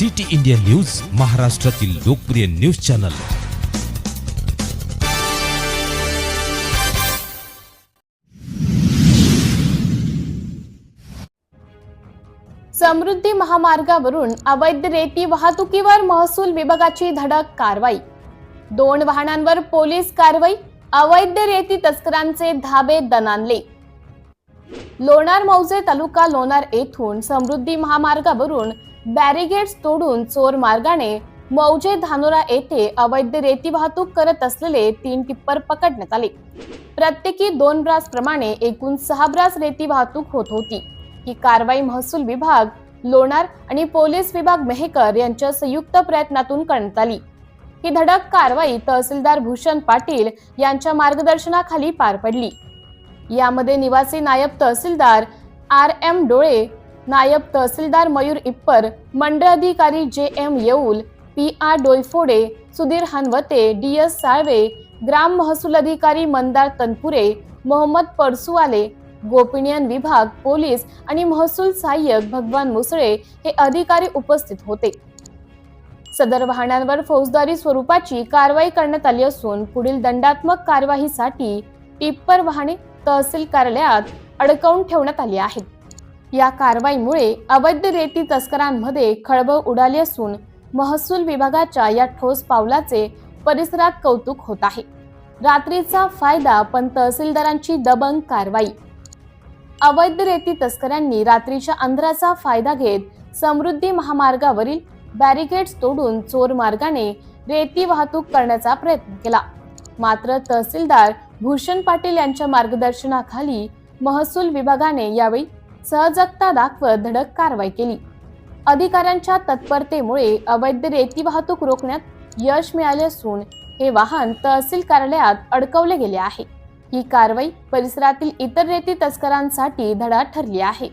City India news महाराष्ट्रातील लोकप्रिय news channel. समृद्धी महामार्गावरून अवैध रेती वाहतुकीवर महसूल विभागाची धडक कारवाई. दोन वाहनांवर पोलीस कारवाई अवैध रेती तस्करांचे धाबे दणानले लोणार मौजे तालुका लोणार येथून समृद्धी महामार्गावरून बॅरिगेड्स तोडून चोर मार्गाने मौजे धानोरा येथे अवैध रेती वाहतूक करत असलेले तीन टिप्पर पकडण्यात आले. प्रत्येकी दोन ब्रास प्रमाणे एकूण सहा ब्रास रेती वाहतूक होत होती. ही कारवाई महसूल विभाग लोणार आणि पोलीस विभाग मेहकर यांच्या संयुक्त प्रयत्नातून करण्यात आली. ही धडक कारवाई तहसीलदार भूषण पाटील यांच्या मार्गदर्शनाखाली पार पडली. यामध्ये निवासी नायब तहसीलदार आर एम डोळे नायब तहसीलदार मयूर इप्पर मंडळ अधिकारी J M Yeul P R Doiphode Sudhir Hanwate D S Salve ग्राम महसूल अधिकारी मंदार तनपुरे मोहम्मद परसुवाले गोपनीयन विभाग पोलीस आणि महसूल सहाय्यक भगवान मुसळे हे अधिकारी उपस्थित होते. सदर वाहनांवर फौजदारी स्वरूपाची कारवाई करण्यात आली असून पुढील दंडात्मक कारवाईसाठी टिप्पर वाहने तहसील कार्यालयात अडकवून ठेवण्यात आली आहेत या कारवाईमुळे अवैध रेती तस्करांमध्ये खळबळ उडाली असून महसूल विभागाच्या या ठोस पावलाचे परिसरात कौतुक होत आहे. रात्रीचा फायदा पण तहसीलदारांची दबंग कारवाई. अवैध रेती तस्करांनी रात्रीच्या अंधाराचा फायदा घेत समृद्धी महामार्गावरील बॅरिकेड्स तोडून चोर मार्गाने रेती वाहतूक करण्याचा प्रयत्न केला. मात्र तहसीलदार भूषण पाटील यांच्या मार्गदर्शनाखाली महसूल विभागाने यावेळी सहजगता दाखवत धडक कारवाई केली. अधिकाऱ्यांच्या तत्परतेमुळे अवैध रेती वाहतूक रोखण्यात यश मिळाले असून हे वाहन तहसील कार्यालयात अडकवले गेले आहे. ही कारवाई परिसरातील इतर रेती तस्करांसाठी धडा ठरली आहे.